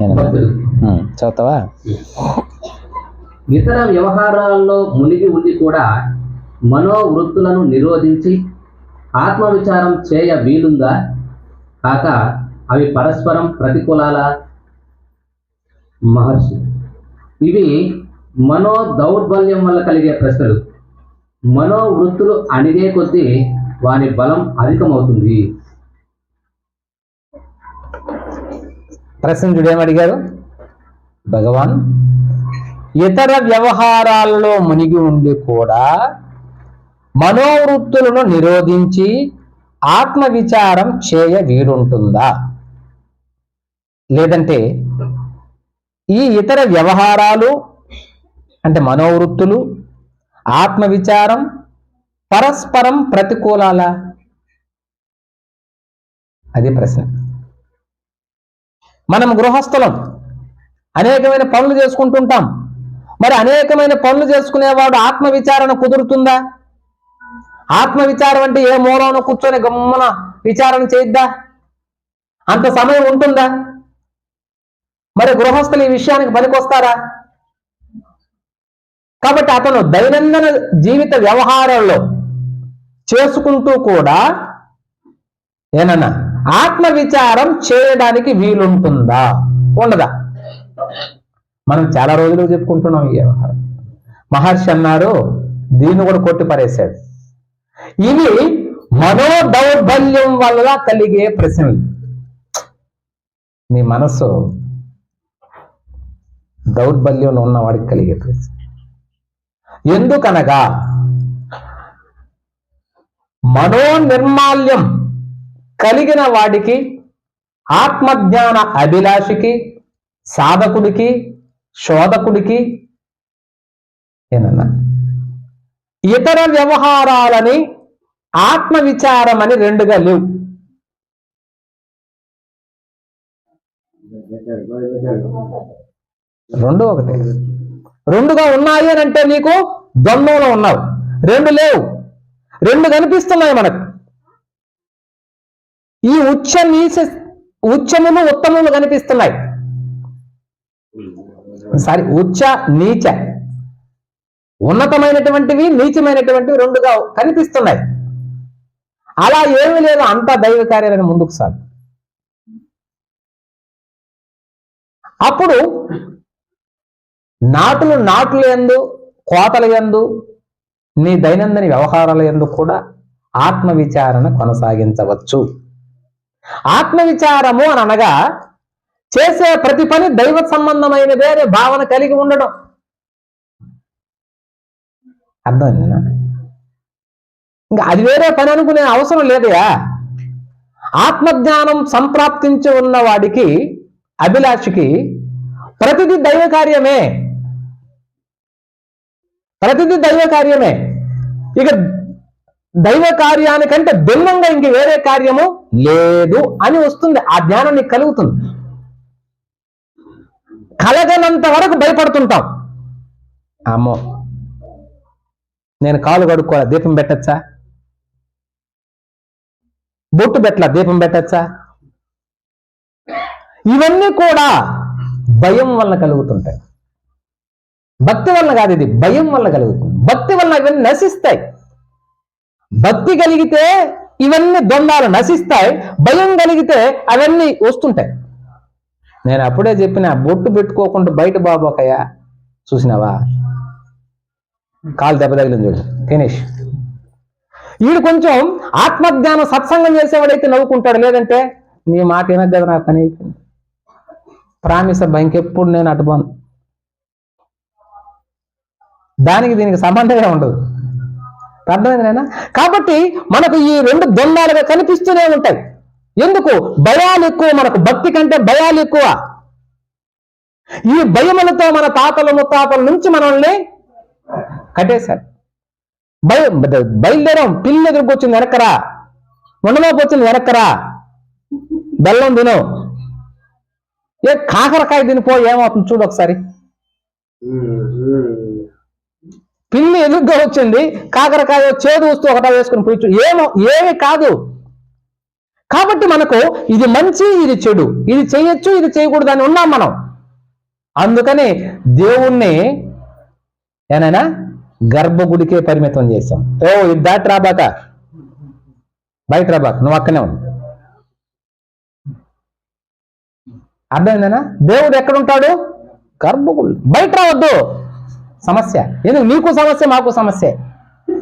చదువుతావా? ఇతర వ్యవహారాల్లో మునిగి ఉండి కూడా మనోవృత్తులను నిరోధించి ఆత్మవిచారం చేయ వీలుందా? కాక అవి పరస్పరం ప్రతికూలాల? మహర్షి ఇవి మనో దౌర్బల్యం వల్ల కలిగే ప్రశ్నలు. మనోవృత్తులు అణిగే కొద్దీ వాని బలం అధికమవుతుంది. ప్రశ్న చూడు భగవాన్ ఇతర వ్యవహారాలలో మునిగి ఉండి కూడా మనోవృత్తులను నిరోధించి ఆత్మవిచారం చేయ వీలుంటుందా లేదంటే ఈ ఇతర వ్యవహారాలు అంటే మనోవృత్తులు ఆత్మవిచారం పరస్పరం ప్రతికూలాలా? అది ప్రశ్న. మనం గృహస్థలం. అనేకమైన పనులు చేసుకుంటుంటాం. మరి అనేకమైన పనులు చేసుకునేవాడు ఆత్మ విచారణ కుదురుతుందా? ఆత్మ విచారం అంటే ఏ మూలంలో కూర్చొని గమ్మున విచారణ చేయిద్దా? అంత సమయం ఉంటుందా? మరి గృహస్థులు ఈ విషయానికి పనికొస్తారా? కాబట్టి అతను దైనందిన జీవిత వ్యవహారంలో చేసుకుంటూ కూడా ఏనన్నా ఆత్మ విచారం చేయడానికి వీలుంటుందా? ఉండదా. మనం చాలా రోజులు చెప్పుకుంటున్నాం ఈ వ్యవహారం. మహర్షి అన్నారు దీన్ని కూడా కొట్టి పరేశాడు. ఇవి మనో దౌర్బల్యం వల్ల కలిగే ప్రశ్నలు. నీ మనసు దౌర్బల్యంలో ఉన్నవాడికి కలిగే ప్రశ్న. ఎందుకనగా మనో నిర్మాల్యం కలిగిన వాడికి ఆత్మజ్ఞాన అభిలాషికి సాధకుడికి శోధకుడికి ఏనన్నా ఇతర వ్యవహారాలని ఆత్మ విచారం అని రెండుగా లేవు. రెండు ఒకటే. రెండుగా ఉన్నాయి అని అంటే నీకు ద్వంద్వంలో ఉన్నావు. రెండు లేవు. రెండు కనిపిస్తున్నాయి మనకు. ఈ ఉచ్చ నీచ ఉచ్చములు ఉత్తములు కనిపిస్తున్నాయి. సారీ ఉచ్చ నీచ. ఉన్నతమైనటువంటివి నీచమైనటువంటివి రెండుగా కనిపిస్తున్నాయి. అలా ఏమీ లేదు అంతా దైవ కార్యాలను ముందుకు సాగు. అప్పుడు నాటులు నాటుల ఎందు కోతల ఎందు నీ దైనందిన వ్యవహారాల ఎందు కూడా ఆత్మవిచారణ కొనసాగించవచ్చు. ఆత్మవిచారము అని అనగా చేసే ప్రతి పని దైవ సంబంధమైనదే అనే భావన కలిగి ఉండడం. అర్థమైందా ఇంకా అది వేరే పని అనుకునే అవసరం లేదయా? ఆత్మజ్ఞానం సంప్రాప్తించి ఉన్న వాడికి అభిలాషికి ప్రతిదీ దైవ కార్యమే. ప్రతిదీ దైవ కార్యమే. ఇక దైవ కార్యానికంటే భిన్నంగా ఇంక వేరే కార్యము లేదు అని వస్తుంది. ఆ జ్ఞానం నీకు కలుగుతుంది. కలగనంత వరకు భయపడుతుంటాం. అమ్మో. నేను కాలు కడుక్కోవాలి? దీపం పెట్టచ్చా? బొట్టు పెట్టలా? దీపం పెట్టచ్చా? ఇవన్నీ కూడా భయం వల్ల కలుగుతుంటాయి. భక్తి వల్ల కాదు ఇది. భయం వల్ల కలుగుతుంది. భక్తి వల్ల ఇవన్నీ నశిస్తాయి. భక్తి కలిగితే ఇవన్నీ ద్వంద్వాలు నశిస్తాయి భయం కలిగితే అవన్నీ వస్తుంటాయి. నేను అప్పుడే చెప్పిన బొట్టు పెట్టుకోకుండా బయట బాబోకయ్యా చూసినావా? కాలు దెబ్బ తగిలింది చూడు ఫినిష్ వీడు కొంచెం ఆత్మజ్ఞానం సత్సంగం చేసేవాడైతే నవ్వుకుంటాడు లేదంటే నీ మాట వినదు కదా నాకు పని అయిపోయింది ప్రామిస్ అబ్బా ఇంకెప్పుడు నేను అటుపోను దానికి దీనికి సంబంధమే ఉండదు. అర్థమైంది నాయనా? కాబట్టి మనకు ఈ రెండు ద్వంద్వాలుగా కనిపిస్తూనే ఉంటాయి. ఎందుకు? భయాలు ఎక్కువ మనకు భక్తి కంటే భయాలు ఎక్కువ. ఈ భయములతో మన తాతల ముత్తాతల నుంచి మనల్ని కట్టేశారు. భయం బయలుదేరం. పిల్లి ఎదురుకు వచ్చింది వెనకరా ఉండలోకి వచ్చింది వెనకరా బెల్లం తిను. ఏ కాకరకాయ తినిపో ఏమవుతుంది? చూడు ఒకసారి. పిల్లి ఎదురుగా వచ్చింది కాకరకాయ చేదు వస్తూ ఒకటా వేసుకుని పోయి ఏమో ఏమి కాదు. కాబట్టి మనకు ఇది మంచి ఇది చెడు. ఇది చేయొచ్చు ఇది చేయకూడదు అని ఉన్నాం మనం. అందుకని దేవుణ్ణి ఏనైనా గర్భగుడికే పరిమితం చేశాం. ఓ ఇది దాటి రాబాక బయట రాబాక నువ్వు అక్కనే ఉంది అర్థమైందేనా? దేవుడు ఎక్కడుంటాడు గర్భగుడి. బయట రావద్దు. సమస్య. ఎందుకు నీకు సమస్య మాకు సమస్య.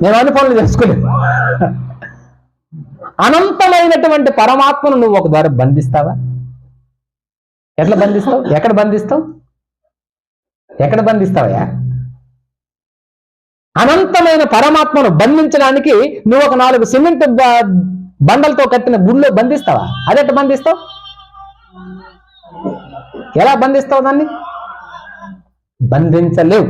నేను అన్ని పనులు తెలుసుకోలేదు అనంతమైనటువంటి పరమాత్మను నువ్వు ఒక ద్వారా బంధిస్తావా? ఎట్లా బంధిస్తావు? ఎక్కడ బంధిస్తావు? ఎక్కడ బంధిస్తావయ్యా? అనంతమైన పరమాత్మను బంధించడానికి నువ్వు ఒక నాలుగు సిమెంట్ బండలతో కట్టిన గుడిలో బంధిస్తావా? అదెట్ట బంధిస్తావు? ఎలా బంధిస్తావు దాన్ని? బంధించలేవు.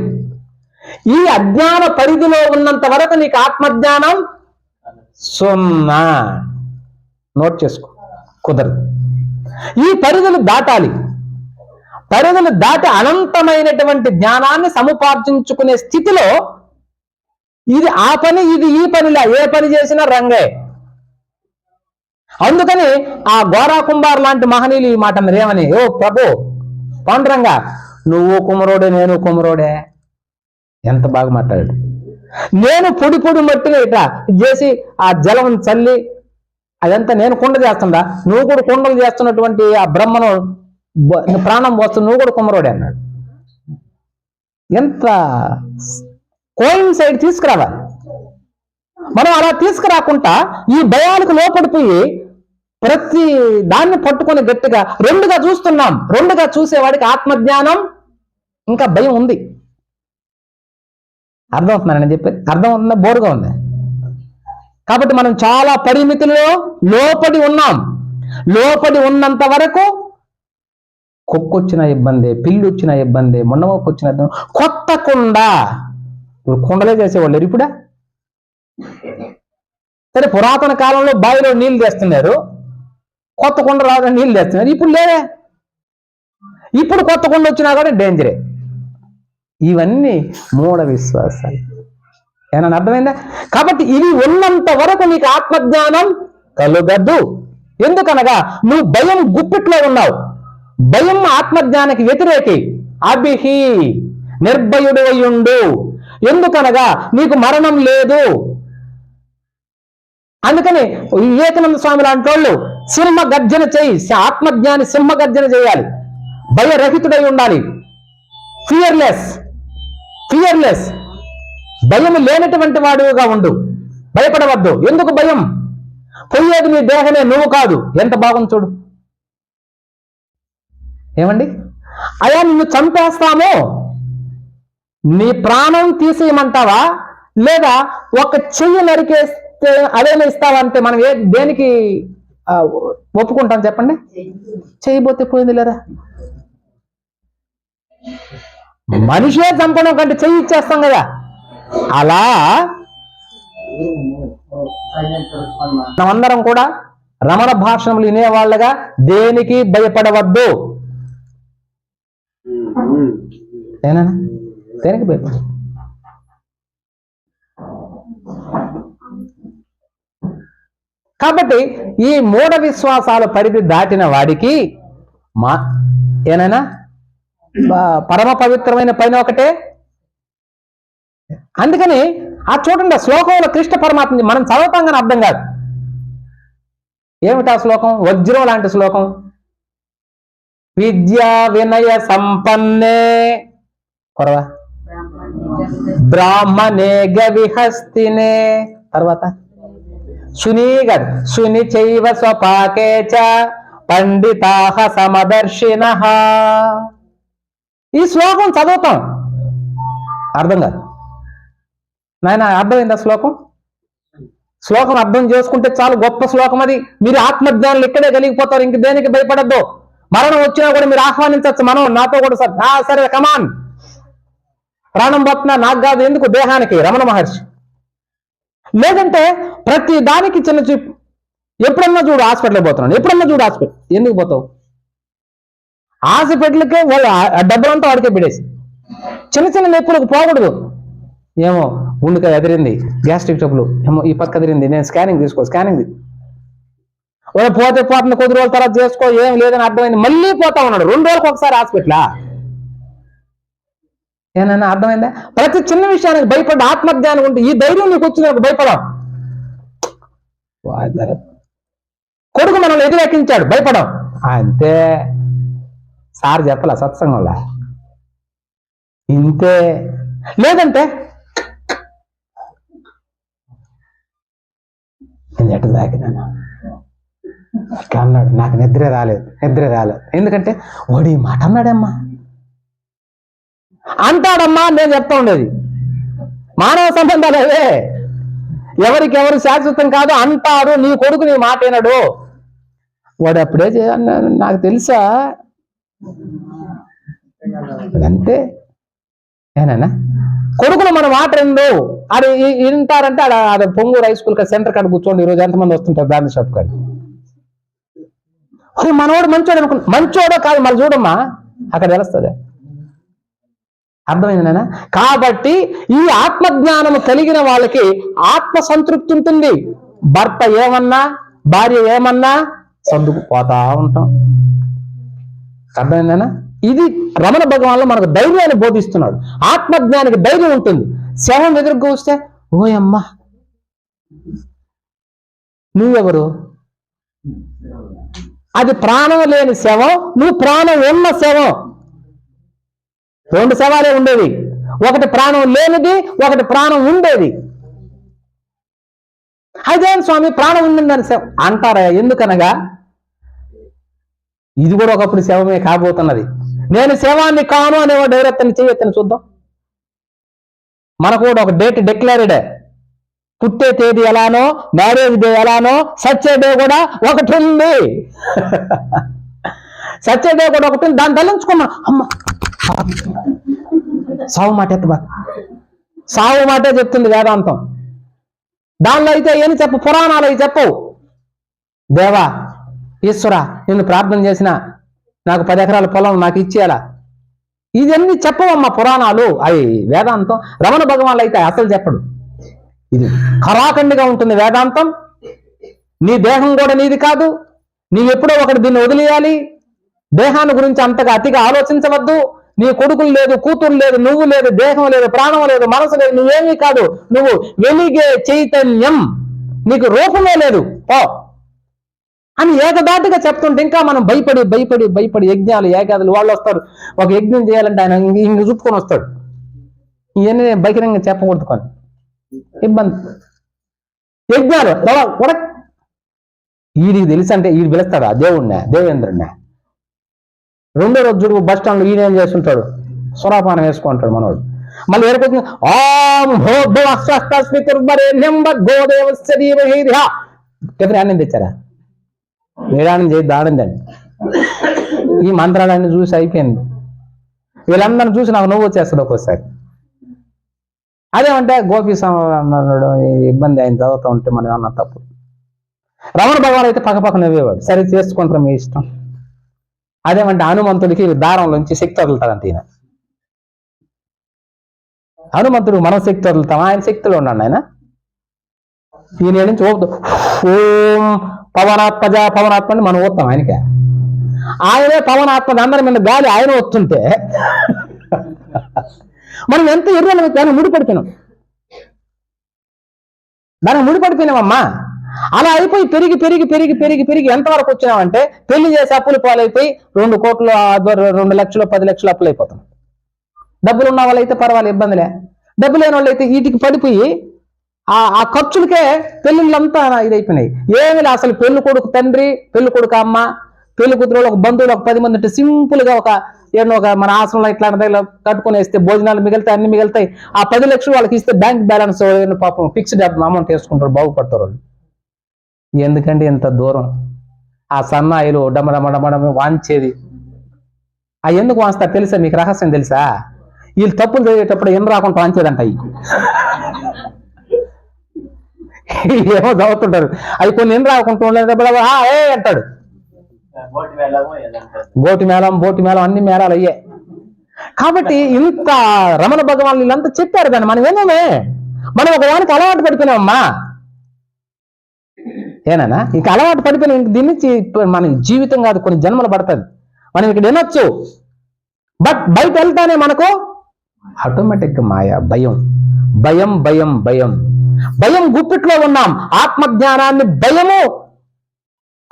ఈ అజ్ఞాన పరిధిలో ఉన్నంత వరకు నీకు ఆత్మజ్ఞానం సున్నా. నోట్ చేసుకో. కుదరదు. ఈ పరిధులు దాటాలి. పరిధులు దాటి అనంతమైనటువంటి జ్ఞానాన్ని సముపార్జించుకునే స్థితిలో ఇది ఆ పని ఇది ఈ పనిలా. ఏ పని చేసినా రంగే. అందుకని ఆ గోరా కుంభార్ లాంటి మహనీయులు ఈ మాట మీరేమని ఓ ప్రభు పాండురంగా. నువ్వు కుమరోడే నేను కుమరోడే. ఎంత బాగా మాట్లాడాడు? నేను పొడి పొడి మట్టిని ఇట్లా చేసి ఆ జలం చల్లి అదంతా నేను కుండ చేస్తుందా? నువ్వు కూడా కుండలు చేస్తున్నటువంటి ఆ బ్రహ్మను ప్రాణం పోస్తు నువ్వు కూడా కుమరోడే అన్నాడు. ఎంత కోయిన్ సైడ్ తీసుకురావాలి? మనం అలా తీసుకురాకుండా ఈ భయాలకు లోపడిపోయి ప్రతి దాన్ని పట్టుకొని గట్టిగా రెండుగా చూస్తున్నాం. రెండుగా చూసేవాడికి ఆత్మజ్ఞానం ఇంకా భయం ఉంది. అర్థమవుతున్నానని చెప్పి అర్థం బోరుగా ఉంది. కాబట్టి మనం చాలా పరిమితుల్లో లోపడి ఉన్నాం. లోపడి ఉన్నంత వరకు కుక్కొచ్చిన ఇబ్బంది పిల్లు వచ్చిన ఇబ్బంది మొండమొక్క వచ్చిన ఇబ్బంది. కొత్త కుండ. ఇప్పుడు కుండలే చేసేవాళ్ళు ఇప్పుడా? సరే పురాతన కాలంలో బావిలో నీళ్ళు తెస్తున్నారు. కొత్త కుండ రాదని నీళ్ళు తెస్తున్నారు. ఇప్పుడు లేదే ఇప్పుడు కొత్త కుండ వచ్చినా కూడా డేంజరే ఇవన్నీ మూఢ విశ్వాసాలు. ఏమన్నా అర్థమైందా? కాబట్టి ఇవి ఉన్నంత వరకు నీకు ఆత్మజ్ఞానం కలుగద్దు ఎందుకనగా నువ్వు భయం గుప్పిట్లో ఉన్నావు. భయం ఆత్మజ్ఞానికి వ్యతిరేకి. అభిహి నిర్భయుడు అయ్యుండు. ఎందుకనగా నీకు మరణం లేదు. అందుకని వివేకానంద స్వామి లాంటి వాళ్ళు సింహ గర్జన చేయి ఆత్మజ్ఞాని సింహ గర్జన చేయాలి. భయరహితుడై ఉండాలి. ఫియర్లెస్ ఫియర్లెస్ భయం లేనటువంటి వాడుగా ఉండు. భయపడవద్దు. ఎందుకు భయం? పోయేది నీ దేహమే నువ్వు కాదు. ఎంత బాగుంది చూడు. ఏమండి? అయా నిన్ను చంపేస్తాము. నీ ప్రాణం తీసేయమంటావా? లేదా ఒక చెయ్యి నరికేస్తే అదేనా ఇస్తావా అంటే మనం ఏ దేనికి ఒప్పుకుంటాం చెప్పండి? చేయబోతే పోయింది లేరా మనిషే చంపడం కంటే చెయ్యి ఇచ్చేస్తాం కదా. అలా మనమందరం కూడా రమణ భాషణములు వినేవాళ్ళగా దేనికి భయపడవద్దు? దేనికి భయపడ కాబట్టి ఈ మూఢ విశ్వాసాల పరిధి దాటిన వాడికి మా ఏనైనా? పరమ పవిత్రమైన పైన ఒకటే. అందుకని ఆ చూడండి శ్లోకంలో కృష్ణ పరమాత్మ మనం చదవటం కానీ అర్థం కాదు. ఏమిటా శ్లోకం? వజ్రం లాంటి శ్లోకం. విద్యా వినయ సంపన్నే. కొరవా? బ్రాహ్మణే గవిహస్తినే. తర్వాత? సునీ గారు సుని చైవ స్వపాకే చ పండితాహ సమదర్శిన. ఈ శ్లోకం చదువుతాం. అర్థం కాదు. నాయన అర్థమైందా శ్లోకం? శ్లోకం అర్థం చేసుకుంటే చాలు గొప్ప శ్లోకం అది. మీరు ఆత్మజ్ఞానులు ఇక్కడే కలిగిపోతారు ఇంక దేనికి భయపడద్దు? మరణం వచ్చినా కూడా మీరు ఆహ్వానించవచ్చు. మనం నాతో కూడా సార్ సరే కమాన్ ప్రాణం పోతున్నా నాకు కాదు ఎందుకు? దేహానికి? రమణ మహర్షి. లేదంటే ప్రతి దానికి చిన్న చూపు ఎప్పుడన్నా చూడు హాస్పిటల్కి పోతున్నాను ఎప్పుడన్నా చూడు హాస్పిటల్ ఎందుకు పోతావు? హాస్పిటల్కే వాళ్ళు ఆ- అంతా డబ్బులంతా వాడికే పెడేసి. చిన్న చిన్న నొప్పులకు పోకూడదు. ఏమో గుండెకాయ ఎదిరింది గ్యాస్ట్రిక్ ట్రబుల్. ఏమో ఈ పక్క ఎదిరింది నేను స్కానింగ్ తీసుకో స్కానింగ్ వాళ్ళు ఓ పోతే పోతుంది కొద్ది రోజుల తర్వాత చేసుకో ఏం లేదని అర్థమైంది మళ్ళీ పోతా ఉన్నాడు. రెండు రోజులకు ఒకసారి హాస్పిటలా? ఏమైనా అర్థమైందా? ప్రతి చిన్న విషయానికి భయపడి ఆత్మజ్ఞానం ఉంటే ఈ ధైర్యం నీకు వచ్చిన భయపడం కొడుకు మనల్ని ఎదురెక్కించాడు భయపడం అంతే. సార్ చెప్పాల సత్సంగంలా? ఇంతే. లేదంటే? నేను ఎట్ట తాకినాను అట్లా అన్నాడు నాకు నిద్ర రాలేదు నిద్ర రాలేదు. ఎందుకంటే వాడు ఈ మాట అన్నాడమ్మా. అంటాడమ్మా నేను చెప్తా ఉండేది. మానవ సంబంధాలు అవే. ఎవరికెవరు శాశ్వతం కాదు అంటాడు నీ కొడుకు నీ మాట వినడు. వాడు అప్పుడే చే- అన్నాడు, నాకు తెలుసా అంతే ఏనా కొడుకులు మన మాట రెండు అది వింటారంటే అక్కడ అది పొంగూరు హై స్కూల్ సెంటర్ కాడ కూర్చోండి ఈరోజు ఎంతమంది వస్తుంటారు బ్రాండ్ షాప్ కాడ? అరే మనవాడు మంచోడు అనుకున్నా మంచోడో కాదు మళ్ళీ చూడమ్మా. అక్కడ తెలుస్తుంది. అర్థమైంది కాబట్టి ఈ ఆత్మజ్ఞానము కలిగిన వాళ్ళకి ఆత్మ సంతృప్తి ఉంటుంది. భర్త ఏమన్నా భార్య ఏమన్నా సందుకు పోతా ఉంటాం. అర్థమైందేనా? ఇది రమణ భగవాన్లో మనకు ధైర్యాన్ని బోధిస్తున్నాడు. ఆత్మజ్ఞానికి ధైర్యం ఉంటుంది. శవం ఎదురుగా వస్తే ఓయమ్మా నువ్వెవరు? అది ప్రాణం లేని శవం నువ్వు ప్రాణం ఉన్న శవం. రెండు శవాలే ఉండేవి. ఒకటి ప్రాణం లేనిది ఒకటి ప్రాణం ఉండేది. అదేం స్వామి ప్రాణం ఉండిందని అంటారా? ఎందుకనగా ఇది కూడా ఒకప్పుడు శవమే కాబోతున్నది. నేను శవాన్ని కాను అనేవాడు డైరెక్ట్ చేయొత్తని చూద్దాం. మనకు కూడా ఒక డేట్ డిక్లేర్డ్ పుట్టే తేదీ ఎలానో మ్యారేజ్ డే ఎలానో సచ్చే డే కూడా ఒకటి ఉంది. సచ్చే డే కూడా ఒకటి ఉంది. దాన్ని తలంచుకున్నా. అమ్మ సావు మాట ఎత్తబా సావు మాటే చెప్తుంది వేదాంతం. దానిలో అయితే ఏం చెప్పు? పురాణాలు అవి చెప్పవు. దేవా ఈశ్వరా నిన్ను ప్రార్థన చేసిన నాకు పది ఎకరాల పొలం నాకు ఇచ్చేయాలా? ఇవన్నీ చెప్పవమ్మా పురాణాలు. అవి వేదాంతం. రమణ భగవాన్లు అయితే అసలు చెప్పడు. ఇది కరాఖండిగా ఉంటుంది వేదాంతం. నీ దేహం కూడా నీది కాదు. నీవెప్పుడో ఒకటి దీన్ని వదిలేయాలి. దేహాన్ని గురించి అంతగా అతిగా ఆలోచించవద్దు. నీ కొడుకులు లేదు కూతురు లేదు నువ్వు లేదు దేహం లేదు ప్రాణం లేదు మనసు లేదు నువ్వేమీ కాదు. నువ్వు వెలిగే చైతన్యం. నీకు రూపమే లేదు. ఓ అని ఏకదాటిగా చెప్తుంటే ఇంకా మనం భయపడి భయపడి భయపడి యజ్ఞాలు ఏకాదులు వాళ్ళు వస్తారు. ఒక యజ్ఞం చేయాలంటే ఆయన ఇంక చుట్టుకొని వస్తాడు. ఇవన్నీ బహిరంగ చెప్పకూడదు కానీ. ఇబ్బంది. యజ్ఞాలు కూడా ఉడక్ వీడికి తెలుసు అంటే వీడు పిలుస్తాడు? ఆ దేవుణ్ణే దేవేంద్రుణ్ణే. రెండో రోజు చూడు బస్ స్టాండ్ ఈయన ఏం చేస్తుంటాడు? సురాపానం వేసుకుంటాడు మనోడు. మళ్ళీ ఏడుకొచ్చింది ఓం భోస్వస్మితుర్వరేణ్యం గోదేవస్య ధీమహి టిఫిన్ అన్నం తెచ్చారా? వేడానం చేయి దాడిందండి ఈ మంత్రాలన్నీ చూసి అయిపోయింది. వీళ్ళందరిని చూసి నాకు నువ్వు వచ్చేస్తాడు ఒక్కోసారి. అదేమంటే గోపి అన్నాడు ఇబ్బంది ఆయన చదువుతూ ఉంటే మనం ఏమన్నా తప్పు. రమణ భగవాన్ అయితే పక్క పక్క నవ్వేవాడు. సరే చేసుకుంటారు మీ ఇష్టం. అదేమంటే హనుమంతుడికి దారంలోంచి శక్తి వదులుతాడంట ఈయన. హనుమంతుడు మనం శక్తి వదులుతాం ఆయన శక్తిలో ఉన్నాడు ఆయన. ఈయన నుంచి ఓపుతూ ఓం పవనాత్మజ పవనాత్మ అని మనం వస్తాం ఆయనకే. ఆయనే పవనాత్మజ అందరి మీద గాలి ఆయన వస్తుంటే మనం ఎంత ఎర్రలు దాన్ని ముడిపడిపోయినాం. దాన్ని ముడిపడిపోయినామమ్మా. అలా అయిపోయి పెరిగి పెరిగి పెరిగి పెరిగి పెరిగి ఎంతవరకు వచ్చినామంటే పెళ్ళి చేసి అప్పులు పాలైపోయి రెండు కోట్లు రెండు లక్షలు పది లక్షలు అప్పులు అయిపోతాం డబ్బులు ఉన్న వాళ్ళైతే పర్వాలేదు ఇబ్బందిలే డబ్బు లేని వాళ్ళైతే వీటికి పడిపోయి ఆ ఆ ఖర్చులకే పెళ్ళిళ్ళంతా ఇదైపోయినాయి. ఏమి అసలు పెళ్ళి కొడుకు తండ్రి పెళ్ళి కొడుకు అమ్మ పెళ్ళి కూతురు ఒక బంధువులు ఒక పది మంది ఉంటే సింపుల్గా ఒక ఏమో ఒక మన ఆశ్రమంలో ఇట్లాంటి కట్టుకొని వేస్తే భోజనాలు మిగులుతాయి అన్ని మిగులుతాయి. ఆ పది లక్షలు వాళ్ళకి ఇస్తే బ్యాంక్ బ్యాలెన్స్ పాపం ఫిక్స్డ్ అమౌంట్ వేసుకుంటారు బాగుపడతారు వాళ్ళు. ఎందుకంటే ఇంత దూరం. ఆ సన్నాయిలు డమడమడమడమ వాంచేది. ఆ ఎందుకు వాంచుతారు తెలుసా? మీకు రహస్యం తెలుసా? వీళ్ళు తప్పులు జరిగేటప్పుడు ఏం రాకుండా వాంచేదంట ఏమో చదువుతుంటారు అవి కొన్ని ఏం రాకుంటూ ఉండేటప్పుడు ఏ అంటాడు. బోటి మేళం బోటి మేళం అన్ని మేళాలు అయ్యే. కాబట్టి ఇంత రమణ భగవాన్ వీళ్ళంతా చెప్పారు దాన్ని. మనం ఏమేమే మనం ఒక దానికి అలవాటు పడిపోయినామమ్మా. ఏనా ఇంకా అలవాటు పడిపోయిన. ఇంక దీని నుంచి మన జీవితం కాదు కొన్ని జన్మలు పడుతుంది. మనం ఇక్కడ వినొచ్చు. బట్ బయట వెళ్తానే మనకు ఆటోమేటిక్గా మాయ భయం. భయం భయం భయం. భయం గుప్పిట్లో ఉన్నాం. ఆత్మ జ్ఞానాన్ని భయము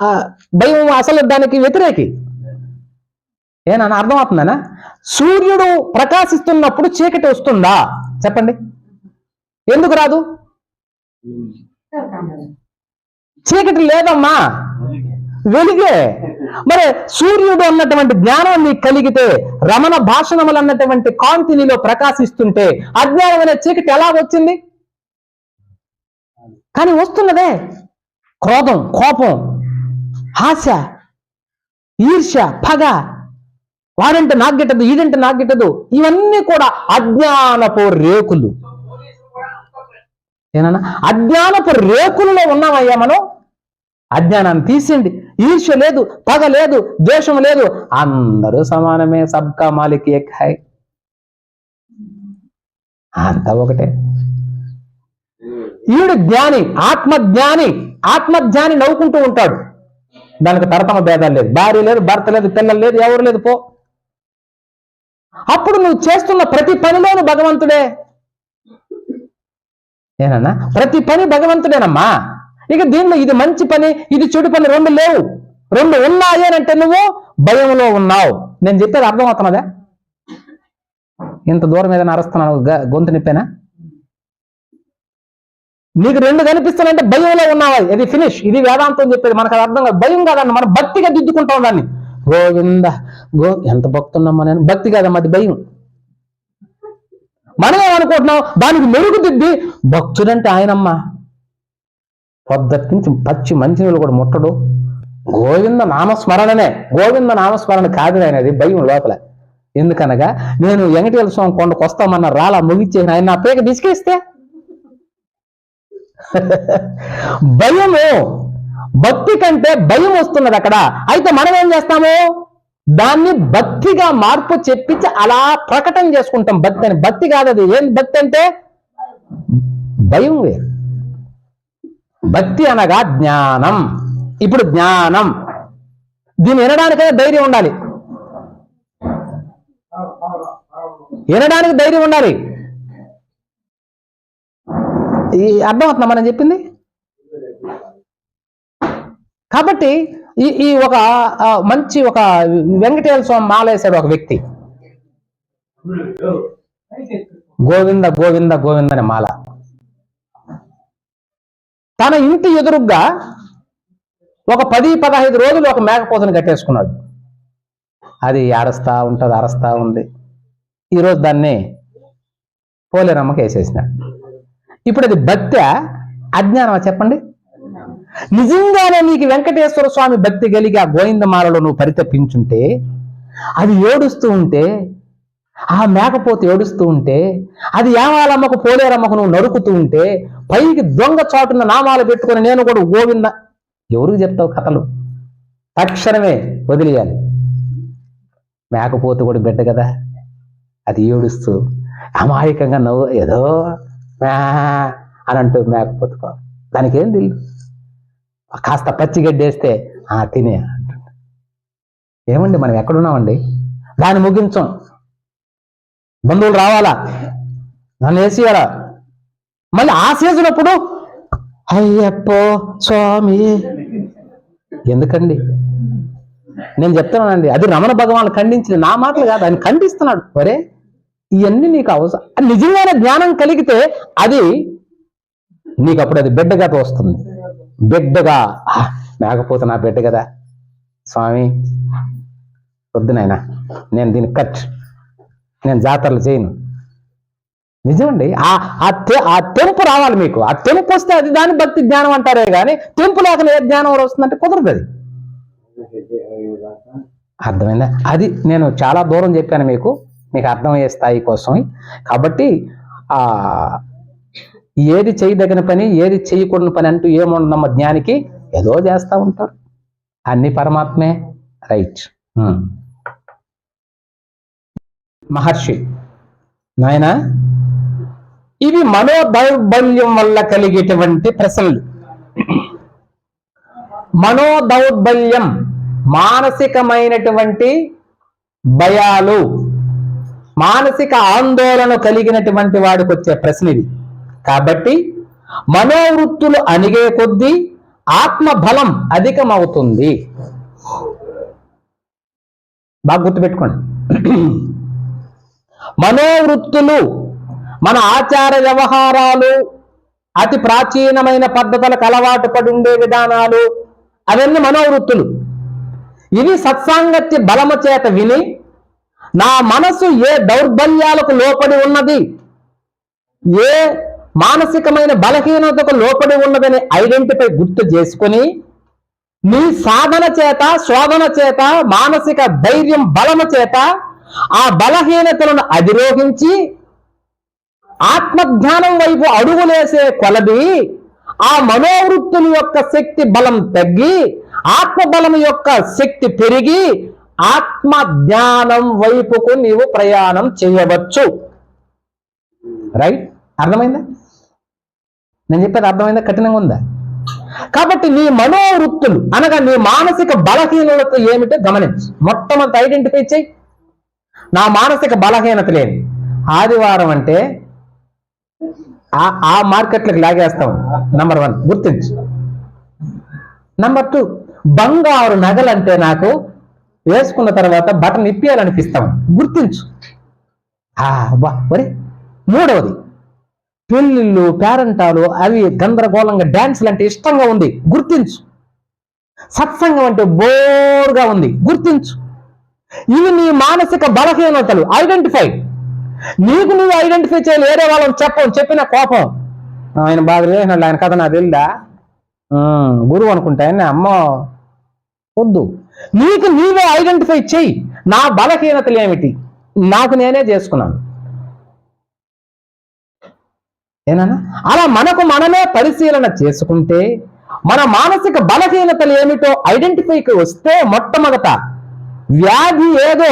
ఆ, భయం అసలు దానికి వ్యతిరేకి. ఏనా అర్థమవుతుందనా? సూర్యుడు ప్రకాశిస్తున్నప్పుడు చీకటి వస్తుందా? చెప్పండి. ఎందుకు రాదు? చీకటి లేదమ్మా. వెలిగే. మరి సూర్యుడు అన్నటువంటి జ్ఞానం నీకు కలిగితే రమణ భాషణములు అన్నటువంటి కాంతి నీలో ప్రకాశిస్తుంటే అజ్ఞానమైన చీకటి ఎలా వచ్చింది? కానీ వస్తున్నదే క్రోధం కోపం హాస్య ఈర్ష్య పగ. వాడంటే నాకు గిట్టదు ఈడంటే నాకు గిట్టదు ఇవన్నీ కూడా అజ్ఞానపు రేకులు. ఏనన్నా అజ్ఞానపు రేకులలో ఉన్నామయ్యా మనం. అజ్ఞానాన్ని తీసిండి ఈర్ష్య లేదు పగ లేదు ద్వేషం లేదు. అందరూ సమానమే సబ్కా మాలిక్ ఏక్ హై. అంతా ఒకటే. ఈడు జ్ఞాని ఆత్మజ్ఞాని ఆత్మజ్ఞాని నవ్వుకుంటూ ఉంటాడు. దానికి తరతమ భేదాలు లేదు. భార్య లేదు భర్త లేదు పిల్లలు లేదు ఎవరు లేదు పో. అప్పుడు నువ్వు చేస్తున్న ప్రతి పనిలోను భగవంతుడే. ఏనన్నా? ప్రతి పని భగవంతుడేనమ్మా. ఇక దీనిలో ఇది మంచి పని ఇది చెడు పని రెండు లేవు. రెండు ఉన్నాయి అని అంటే నువ్వు భయంలో ఉన్నావు. నేను చెప్పేది అర్థమవుతున్నదా? ఇంత దూరం ఏదైనా అరుస్తున్నాను గ- గొంతు నిప్పేనా నీకు రెండు కనిపిస్తానంటే భయంలో ఉన్నావా? ఇది ఫినిష్ ఇది వేదాంతం చెప్పేది. మనకు అది అర్థం కాదు. భయం కాదన్న మనం భక్తిగా దిద్దుకుంటాం దాన్ని. గోవింద గో ఎంత భక్తున్నామా నేను. భక్తి కాదమ్మా అది భయం. మనం ఏమనుకుంటున్నాం దానికి మెరుగు దిద్ది భక్తుడంటే ఆయనమ్మా. పొద్దటి నుంచి పచ్చి మంచినీళ్ళు కూడా ముట్టడు. గోవింద నామస్మరణనే. గోవింద నామస్మరణ కాదు ఆయన అది భయం లోపల. ఎందుకనగా నేను వెంకటేశ్వర స్వామి కొండకు వస్తామన్న రాలా ముగిచ్చేసిన ఆయన నా పేక బిసికేస్తే భయము భక్తి కంటే భయం వస్తున్నది అక్కడ. అయితే మనం ఏం చేస్తాము? దాన్ని భక్తిగా మార్పు చెప్పించి అలా ప్రకటన చేసుకుంటాం భక్తి అని. భక్తి కాదు అది. ఏం భక్తి అంటే? భయం వేరు. భక్తి అనగా జ్ఞానం. ఇప్పుడు జ్ఞానం. దీన్ని వినడానికైనా ధైర్యం ఉండాలి. వినడానికి ధైర్యం ఉండాలి. అర్థమవుతుందా మనం చెప్పింది? కాబట్టి ఈ ఈ ఒక మంచి ఒక వెంకటేశ్వర స్వామి మాలేశాడు ఒక వ్యక్తి. గోవింద గోవింద గోవింద అనే మాల. తన ఇంటి ఎదురుగ్గా ఒక పది పదహైదు రోజులు ఒక మేకపోతను కట్టేసుకున్నాడు. అది అరస్తా ఉంటుంది అరస్తా ఉంది. ఈరోజు దాన్ని పోలేరమ్మకి వేసేసినాడు. ఇప్పుడు అది భక్త్య అజ్ఞానమా చెప్పండి? నిజంగానే నీకు వెంకటేశ్వర స్వామి భక్తి కలిగి ఆ గోవిందమాలలో నువ్వు పరితపించుంటే అది ఏడుస్తూ ఉంటే ఆ మేకపోతే ఏడుస్తూ ఉంటే అది ఏమాలమ్మకు పోలేరమ్మకు నువ్వు నరుకుతూ ఉంటే పైకి దొంగ చాటున నామాలు పెట్టుకుని నేను కూడా గోవింద ఎవరికి చెప్తావు కథలు? తక్షణమే వదిలేయాలి. మేకపోతే కూడా బిడ్డ కదా అది ఏడుస్తూ అమాయకంగా నవ్వు ఏదో అని అంటూ మేక పొత్తుకో దానికి ఏం తెలియదు కాస్త పచ్చిగడ్డేస్తే ఆ తినే అంటుంది. ఏమండి మనం ఎక్కడున్నామండి? దాన్ని ముగించం. బంధువులు రావాలా? నన్ను వేసేయాలా? మళ్ళీ ఆ సీజన్ అప్పుడు అయ్యప్పో స్వామి. ఎందుకండి? నేను చెప్తున్నానండి అది రమణ భగవాన్ ఖండించింది. నా మాటలు కాదు ఆయన ఖండిస్తున్నాడు. ఒరే ఇవన్నీ నీకు అవసరం నిజంగానే జ్ఞానం కలిగితే అది నీకు అప్పుడు అది బిడ్డగా వస్తుంది బిడ్డగా. మేకపోతే నా బిడ్డ కదా. స్వామి వద్దునైనా నేను దీన్ని కట్. నేను జాతరలు చేయను. నిజమండి ఆ ఆ ఆ తెంపు రావాలి మీకు. ఆ తెంపు వస్తే అది దాని భక్తి జ్ఞానం అంటారే కానీ తెంపు లేక ఏ జ్ఞానం వస్తుందంటే కుదరదు అది. అర్థమైందా? అది నేను చాలా దూరం చెప్పాను మీకు. మీకు అర్థమయ్యే స్థాయి కోసం కాబట్టి ఆ ఏది చేయదగిన పని ఏది చేయకూడని పని అంటూ ఏముండదమ్మ జ్ఞానికి? ఏదో చేస్తూ ఉంటారు. అన్ని పరమాత్మే. రైట్. మహర్షి నాయన ఇవి మనోదౌర్బల్యం వల్ల కలిగేటువంటి ప్రశ్నలు. మనోదౌర్బల్యం మానసికమైనటువంటి భయాలు. మానసిక ఆందోళన కలిగినటువంటి వాడికి వచ్చే ప్రశ్న ఇది. కాబట్టి మనోవృత్తులు అణిగే కొద్దీ ఆత్మ బలం అధికమవుతుంది. బాగా గుర్తుపెట్టుకోండి. మనోవృత్తులు మన ఆచార వ్యవహారాలు అతి ప్రాచీనమైన పద్ధతులకు అలవాటు పడి ఉండే విధానాలు అవన్నీ మనోవృత్తులు. ఇవి సత్సాంగత్య బలము చేత విని నా మనసు ఏ దౌర్బల్యాలకు లోపడి ఉన్నది? ఏ మానసికమైన బలహీనతకు లోపడి ఉన్నదని ఐడెంటిఫై గుర్తు చేసుకొని నీ సాధన చేత శోధన చేత మానసిక ధైర్యం బలము చేత ఆ బలహీనతలను అధిరోహించి ఆత్మజ్ఞానం వైపు అడుగులేసే కొలది ఆ మనోవృత్తుల యొక్క శక్తి బలం తగ్గి ఆత్మబలం యొక్క శక్తి పెరిగి ఆత్మ జ్ఞానం వైపుకు నీవు ప్రయాణం చేయవచ్చు. రైట్? అర్థమైందా? నేను చెప్పేది అర్థమైందా? కఠినంగా ఉందా? కాబట్టి నీ మనోవృత్తులు అనగా నీ మానసిక బలహీనత ఏమిటో గమనించు. మొట్టమొదటి ఐడెంటిఫై చేయి నా మానసిక బలహీనత లేని ఆదివారం అంటే ఆ ఆ మార్కెట్లకు లాగేస్తాం. నంబర్ వన్ గుర్తించు. నంబర్ టూ బంగారు నగలంటే నాకు వేసుకున్న తర్వాత బటన్ ఇప్పియాలనిపిస్తాం గుర్తించు. ఆ బా మరి మూడవది. పెళ్ళిళ్ళు పేరంటాలు అవి గందరగోళంగా డాన్సులు అంటే ఇష్టంగా ఉంది. గుర్తించు. సత్సంగం అంటే బోర్గా ఉంది. గుర్తించు. ఇవి నీ మానసిక బలహీనతలు. ఐడెంటిఫై. నీకు నువ్వు ఐడెంటిఫై చేయాలి. వేరే వాళ్ళని చెప్పం. చెప్పిన కోపం. ఆయన బాధ లేనాడు ఆయన కథ నాకు తెలుదా? గురువు అనుకుంటా ఆయన అమ్మ వద్దు. నీకు నీవే ఐడెంటిఫై చెయ్యి. నా బలహీనతలు ఏమిటి? నాకు నేనే చేసుకున్నాను. ఏనా అలా మనకు మనమే పరిశీలన చేసుకుంటే మన మానసిక బలహీనతలు ఏమిటో ఐడెంటిఫైకి వస్తే మొట్టమొదట వ్యాధి ఏదో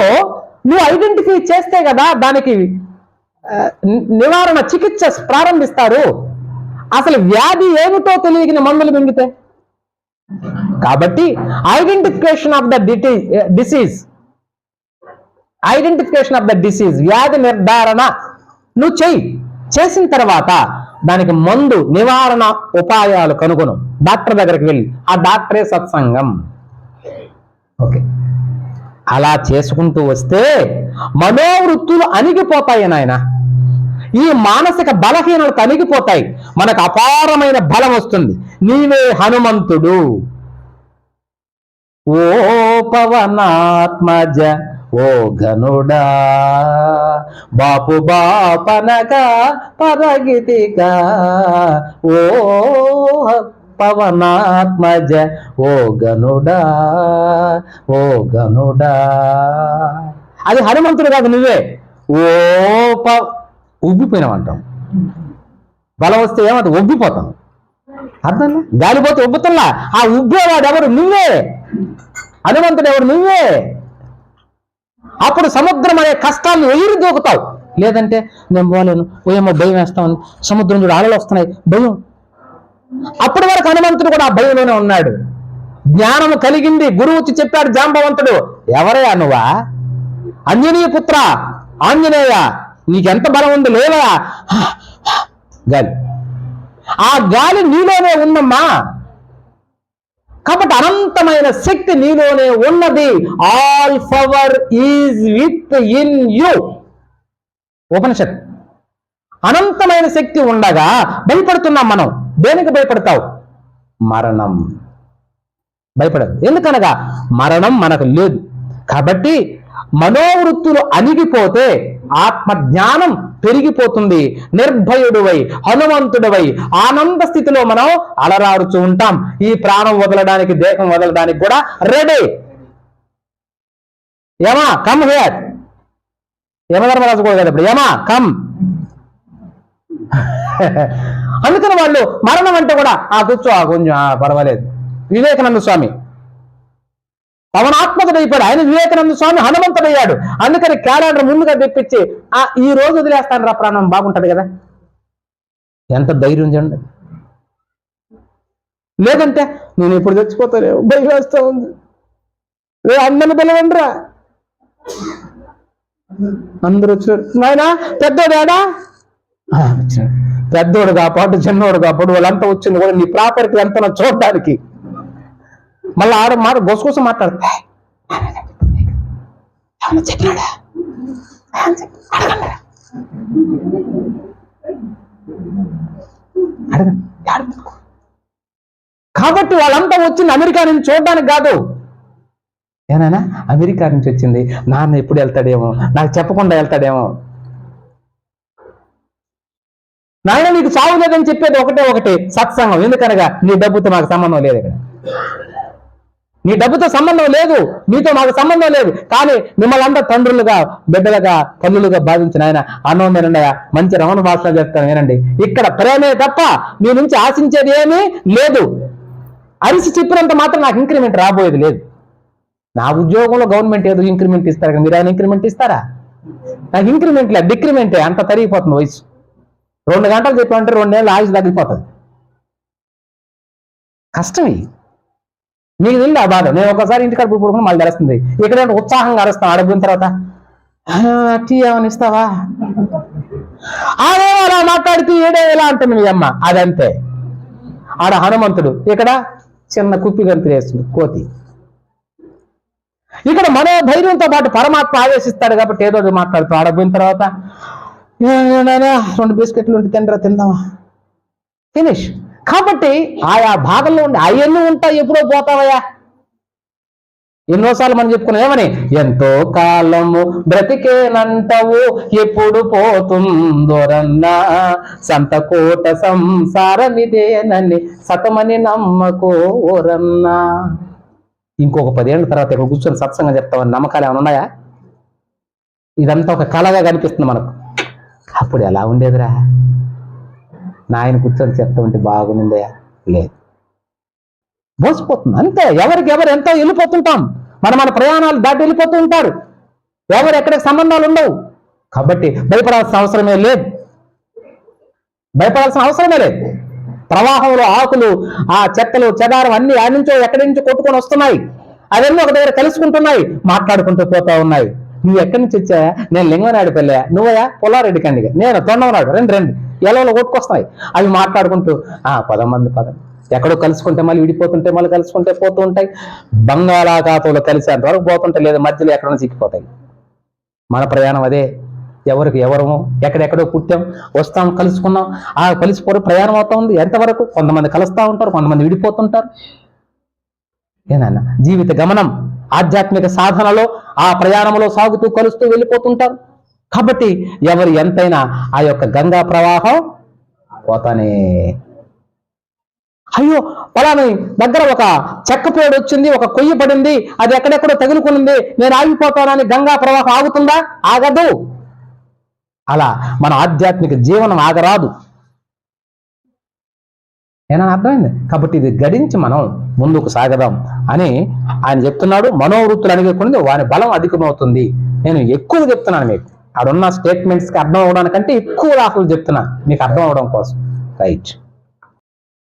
నువ్వు ఐడెంటిఫై చేస్తే కదా దానికి నివారణ చికిత్స ప్రారంభిస్తారు. అసలు వ్యాధి ఏమిటో తెలియని మందులు మింగితే కాబట్టి identification of the disease identification of the disease వ్యాధి నిర్ధారణ నువ్వు చెయ్యి. చేసిన తర్వాత దానికి మందు నివారణ ఉపాయాలు కనుగొను. డాక్టర్ దగ్గరికి వెళ్ళి ఆ డాక్టరే సత్సంగం. ఓకే. అలా చేసుకుంటూ వస్తే మనోవృత్తులు అణిగిపోతాయి నాయన. ఈ మానసిక బలహీనలు అణిగిపోతాయి మనకు అపారమైన బలం వస్తుంది. నీవే హనుమంతుడు. ఓ పవనాత్మజ ఓ ఘనుడా బాపు బాపనగా పరగితిగా ఓ పవనాత్మజ ఓ గనుడా ఓ గనుడా అది హనుమంతుడు కాదు నువ్వే. ఓ ప ఉబ్బిపోయినామంటాం. బలం వస్తే ఏమంటే? ఉబ్బిపోతాం. అర్థం గాలిపోతే ఉబ్బుతున్నా ఆ ఉబ్బేవాడు ఎవరు నువ్వే. హనుమంతుడు ఎవరు నువ్వే. అప్పుడు సముద్రం అనే కష్టాన్ని ఎగిరి దూకుతావు. లేదంటే నేను పోలేను. ఏమో భయం వేస్తామని. సముద్రం చూడు అలలు వస్తున్నాయి. భయం. అప్పటి వరకు హనుమంతుడు కూడా ఆ భయంలోనే ఉన్నాడు. జ్ఞానం కలిగింది. గురువు వచ్చి చెప్పాడు జాంబవంతుడు ఎవరయ్యా నువ్వా? అంజనీయ పుత్ర. ఆంజనేయ. నీకెంత బలం ఉంది? లేవా? గాలి. ఆ గాలి నీలోనే ఉందమ్మా కాబట్టి అనంతమైన శక్తి నీలోనే ఉన్నది. All power is within you Upanishad. అనంతమైన శక్తి ఉండగా భయపడుతున్నాం మనం. దేనికి భయపడతావు? మరణం. భయపడదు. ఎందుకనగా? మరణం మనకు లేదు. కాబట్టి మనోవృత్తులు అణిగిపోతే ఆత్మ జ్ఞానం పెరిగిపోతుంది. నిర్భయుడువై హనుమంతుడివై ఆనంద స్థితిలో మనం అలరారుచూ ఉంటాం. ఈ ప్రాణం వదలడానికి దేహం వదలడానికి కూడా రెడీ. ఏమా కమ్ హియర్ యమధర్మరాజు కూడా కదా ఇప్పుడు ఏమా కమ్ అందుకని వాళ్ళు మరణం అంటే కూడా ఆ కూర్చో ఆ కొంచెం ఆ పర్వాలేదు. వివేకానంద స్వామి పవనాత్మకుడు అయిపోయాడు ఆయన వివేకానంద స్వామి హనుమంతుడయ్యాడు. అందుకని క్యాలెండర్ ముందుగా తెప్పించి ఆ ఈ రోజు వదిలేస్తాను రా ప్రాణం బాగుంటది కదా. ఎంత ధైర్యం చూడండి. లేదంటే నేను ఇప్పుడు చచ్చిపోతానే భయం వేస్తా ఉంది. అందరిని పిలవండిరా. అందరూ వచ్చారు. నాయనా పెద్దోడాడా ఆ, పెద్దోడు కాపాడు చిన్నోడు కాపాడు వాళ్ళంతా వచ్చింది కూడా నీ ప్రాపర్టీ ఎంత చూడడానికి. మళ్ళీ ఆడ మాట గొసగొస మాట్లాడతా చెప్పినాడా? కాబట్టి వాళ్ళంతా వచ్చింది అమెరికా నుంచి చూడడానికి కాదు. ఏనానా? అమెరికా నుంచి వచ్చింది. నాన్న ఎప్పుడు వెళ్తాడేమో? నాకు చెప్పకుండా వెళ్తాడేమో? నాయన నీకు చావు లేదని చెప్పేది ఒకటే ఒకటి. సత్సంగం. ఎందుకనగా? నీ డబ్బుతో నాకు సంబంధం లేదు ఇక్కడ. నీ డబ్బుతో సంబంధం లేదు నీతో మాకు సంబంధం లేదు. కానీ మిమ్మల్ని అంతా తండ్రులుగా బిడ్డలుగా తల్లులుగా బాధించిన ఆయన అన్నం వినండి మంచి రమణ భాషలో చెప్తాను వినండి. ఇక్కడ ప్రేమే తప్ప మీ నుంచి ఆశించేది ఏమీ లేదు. అరిసి చెప్పినంత మాత్రం నాకు ఇంక్రిమెంట్ రాబోయేది లేదు. నా ఉద్యోగంలో గవర్నమెంట్ ఏదో ఇంక్రిమెంట్ ఇస్తారు మీరు ఆయన ఇంక్రిమెంట్ ఇస్తారా? నాకు ఇంక్రిమెంట్ లేదు డిక్రిమెంటే అంత తరిగిపోతుంది వయసు. రెండు గంటలు చెప్పామంటే నెలలు ఆయుష్ తగ్గిపోతుంది. కష్టం నీకు తెలియదు ఆ బాధ? నేను ఒకసారి ఇంటికాడ పడుకుని మళ్ళీ అరుస్తుంది ఇక్కడ ఉత్సాహంగా అరుస్తాను అడుగున తర్వాత టీ ఏమని ఇస్తావా? ఆడే అలా మాట్లాడితే ఏడే ఎలా అంటుంది మీ అమ్మ. అదంతే. ఆడ హనుమంతుడు ఇక్కడ చిన్న కుప్పి గంతులేస్తుంది కోతి. ఇక్కడ మనో ధైర్యంతో పాటు పరమాత్మ ఆవేశిస్తాడు కాబట్టి ఏదో మాట్లాడుతూ ఆడపోయిన తర్వాత రెండు బిస్కెట్లు ఉంటే తింటారా తిందామా? ఫినిష్. కాబట్టి ఆయా భాగంలో ఉండి అవన్నీ ఉంటాయి ఎప్పుడో పోతావయ్యా? ఎన్నోసార్లు మనం చెప్పుకున్నాం ఏమని? ఎంతో కాలము బ్రతికేనంటవు ఎప్పుడు పోతుందోరన్నా? సంతకోట సంసారమిదేనని సతమని నమ్మకోరన్నా? ఇంకొక పదేళ్ళ తర్వాత ఇక్కడ కూర్చొని సత్సంగం చెప్తామని నమ్మకాలు ఏమైనా ఉన్నాయా? ఇదంతా ఒక కళగా కనిపిస్తుంది మనకు. అప్పుడు ఎలా ఉండేదిరా? నాయన కూర్చొని చెప్తా ఉంటే బాగుండిందయా లేదు. మోసిపోతుంది. అంతే. ఎవరికి ఎవరు ఎంతో వెళ్ళిపోతుంటాం. మన మన ప్రయాణాలు దాటి వెళ్ళిపోతూ ఉంటారు. ఎవరు ఎక్కడికి సంబంధాలు ఉండవు. కాబట్టి భయపడాల్సిన అవసరమే లేదు. భయపడాల్సిన అవసరమే లేదు. ప్రవాహంలో ఆకులు ఆ చెక్కలు చెదారం అన్ని ఆ నుంచో ఎక్కడి నుంచో కొట్టుకొని వస్తున్నాయి. అవన్నీ ఒక దగ్గర కలుసుకుంటున్నాయి. మాట్లాడుకుంటూ పోతా ఉన్నాయి. నువ్వు ఎక్కడి నుంచి వచ్చా? నేను లింగనాడు పెళ్ళా నువ్వయా పొల్లారెడ్డి కండిగా నేను తొండవనాడు రెండు రెండు. ఎలవలో కొట్టుకొస్తున్నాయి. అవి మాట్లాడుకుంటూ ఆ పదం మంది పదం. ఎక్కడో కలుసుకుంటే మళ్ళీ విడిపోతుంటే మళ్ళీ కలుసుకుంటే పోతూ ఉంటాయి. బంగాళాఖాతంలో కలిసేంత వరకు పోతుంటే లేదా మధ్యలో ఎక్కడో చిక్కిపోతాయి. మన ప్రయాణం అదే. ఎవరికి ఎవరము? ఎక్కడెక్కడో పుట్టాం వస్తాం కలుసుకున్నాం. ఆ కలిసిపోరు ప్రయాణం అవుతా ఉంది. ఎంతవరకు? కొంతమంది కలుస్తూ ఉంటారు కొంతమంది విడిపోతుంటారు. ఏనన్నా జీవిత గమనం. ఆధ్యాత్మిక సాధనలో ఆ ప్రయాణంలో సాగుతూ కలుస్తూ వెళ్ళిపోతుంటారు. కాబట్టి ఎవరు ఎంతైనా ఆ యొక్క గంగా ప్రవాహం పోతానే. అయ్యో పలాని దగ్గర ఒక చెక్కపోడు వచ్చింది ఒక కొయ్యి పడింది అది ఎక్కడెక్కడో తగులుకునింది నేను ఆగిపోతానని గంగా ప్రవాహం ఆగుతుందా? ఆగదు. అలా మన ఆధ్యాత్మిక జీవనం ఆగరాదు. ఏనా అర్థమైంది? కాబట్టి ఇది గడించి మనం ముందుకు సాగదాం అని ఆయన చెప్తున్నాడు. మనోవృత్తులు అడిగేకుండా వాని బలం అధికమవుతుంది. నేను ఎక్కువ చెప్తున్నాను మీకు. ఆడున్న స్టేట్మెంట్స్కి అర్థం అవడానికంటే ఎక్కువ రాసులు చెప్తున్నాను మీకు అర్థం అవడం కోసం. రైట్.